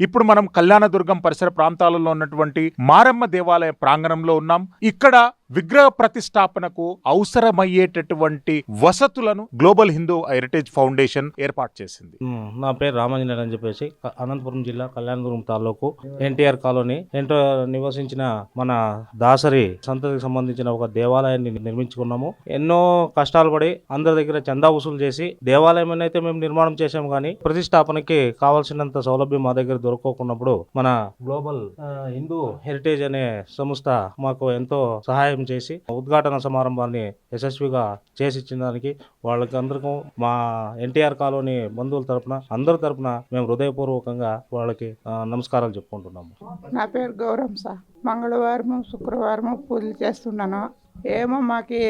ఇప్పుడు మనం కళ్యాణదుర్గం పరిసర ప్రాంతాలలో ఉన్నటువంటి మారమ్మ దేవాలయ ప్రాంగణంలో ఉన్నాం. ఇక్కడ విగ్రహ ప్రతిష్టాపనకు అవసరమయ్యేటటువంటి వసతులను గ్లోబల్ హిందూ హెరిటేజ్ ఫౌండేషన్ ఏర్పాటు చేసింది. నా పేరు రామాంజనేయులు అని చెప్పేసి అనంతపురం జిల్లా కళ్యాణపురం తాలూకు ఎన్టీఆర్ కాలనీ. ఎంటో నివసించిన మన దాసరి సంతతికి సంబంధించిన ఒక దేవాలయాన్ని నిర్మించుకున్నాము. ఎన్నో కష్టాలు పడి అందరి దగ్గర చందా వసూలు చేసి దేవాలయం అయితే మేము నిర్మాణం చేసాము కానీ ప్రతిష్టాపనకి కావాల్సినంత సౌలభ్యం మా దగ్గర దొరకకున్నప్పుడు మన గ్లోబల్ హిందూ హెరిటేజ్ అనే సంస్థ మాకు ఎంతో సహాయం చేసి ఉద్ఘాటన సమారంభాన్ని యశస్విగా చేసి ఇచ్చిన దానికి వాళ్ళకి అందరికీ మా ఎన్టీఆర్ కాలనీ బంధువుల తరపున అందరి తరపున మేము హృదయపూర్వకంగా వాళ్ళకి నమస్కారాలు చెప్పుకుంటున్నాము. నా పేరు గౌరవం సార్ మంగళవారం శుక్రవారం పూజలు చేస్తున్నాను ఏమో మాకి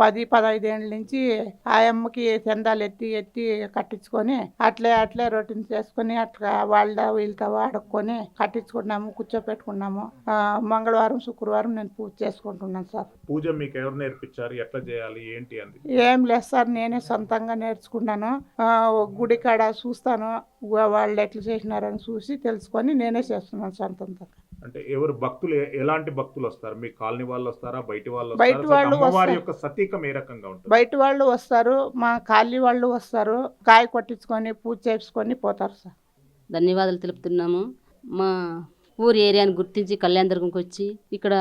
పది పదహైదు ఏళ్ళ నుంచి ఆ అమ్మకి చందాలు ఎత్తి ఎత్తి కట్టించుకొని అట్లే అట్లే రొటీన్ చేసుకొని అట్లా వాళ్ళ వీళ్ళతో వాడుకొని కట్టించుకున్నాము కూర్చోపెట్టుకున్నాము. మంగళవారం శుక్రవారం నేను పూజ చేసుకుంటున్నాను సార్. పూజ మీకు ఎవరు నేర్పించారు? ఎట్లా చేయాలి? ఏంటి అని ఏం లేదు సార్ నేనే సొంతంగా నేర్చుకున్నాను. గుడి కాడ చూస్తాను. వాళ్ళు ఎట్లా చేసినారని చూసి తెలుసుకొని నేనే చేస్తున్నాను సొంతంగా. అంటే ఎవరు భక్తులు ఎలాంటి భక్తులు వస్తారు? మీ కాలనీ వాళ్ళు వస్తారా? బయట వాళ్ళు బయట వస్తారా? వాళ్ళు. యొక్క సతీకం ఏ రకంగా ఉంటుంది? బయట వాళ్ళు వస్తారు మా కాలనీ వాళ్ళు వస్తారు కాయ కొట్టించుకొని పూజ చేసుకొని పోతారు సార్. ధన్యవాదాలు తెలుపుతున్నాము. మా ఊరి ఏరియాని గుర్తించి కళ్యాణదుర్గంకి వచ్చి ఇక్కడ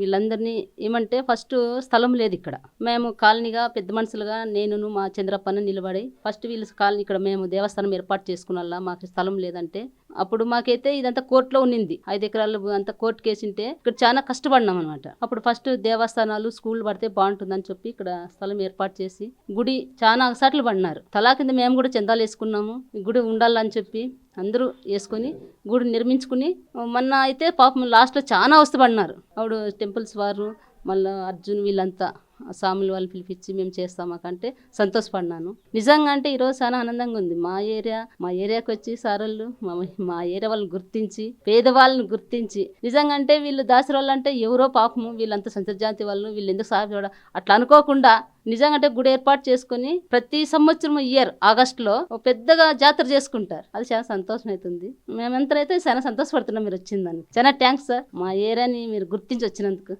వీళ్ళందరినీ ఏమంటే ఫస్ట్ స్థలం లేదు ఇక్కడ. మేము కాలనీగా పెద్ద మనుషులుగా నేను మా చంద్రప్పని నిలబడి ఫస్ట్ వీళ్ళు కాలనీ ఇక్కడ మేము దేవస్థానం ఏర్పాటు చేసుకున్నల్లా మాకు స్థలం లేదంటే అప్పుడు మాకైతే ఇదంతా కోర్టులో ఉన్నింది. ఐదు ఎకరాలు అంతా కోర్టు కేసింటే ఇక్కడ చాలా కష్టపడినాం అనమాట అప్పుడు ఫస్ట్ దేవస్థానాలు స్కూల్ పడితే బాగుంటుందని చెప్పి ఇక్కడ స్థలం ఏర్పాటు చేసి గుడి చాలా సార్లు పడినారు. తలా కింద మేము కూడా చందాలు వేసుకున్నాము. గుడి ఉండాలని చెప్పి అందరూ వేసుకొని గుడి నిర్మించుకుని మొన్న అయితే పాపం లాస్ట్లో చాలా అవస్థపడినారు అప్పుడు టెంపుల్స్ వారు మళ్ళీ అర్జున్ వీళ్ళంతా సాములు వాళ్ళు పిలిపించి మేము చేస్తాం మాకంటే సంతోషపడినాను. నిజంగా అంటే ఈరోజు చాలా ఆనందంగా ఉంది. మా ఏరియా మా ఏరియాకి వచ్చి సారళ్ళు మా మా ఏరియా వాళ్ళని గుర్తించి పేదవాళ్ళని గుర్తించి నిజంగా అంటే వీళ్ళు దాసరి వాళ్ళు అంటే ఎవరో పాపము వీళ్ళంతా సంతర్జాతి వాళ్ళు వీళ్ళు ఎందుకు సాగు అట్లా అనుకోకుండా నిజంగా అంటే గుడి ఏర్పాటు చేసుకొని ప్రతి సంవత్సరం ఇయర్ ఆగస్టులో ఒక పెద్దగా జాతర చేసుకుంటారు. అది చాలా సంతోషం అవుతుంది. మేమంతా అయితే చాలా సంతోషపడుతున్నాం మీరు వచ్చిందని చాలా థ్యాంక్స్ సార్ మా ఏరియాని మీరు గుర్తించి వచ్చినందుకు.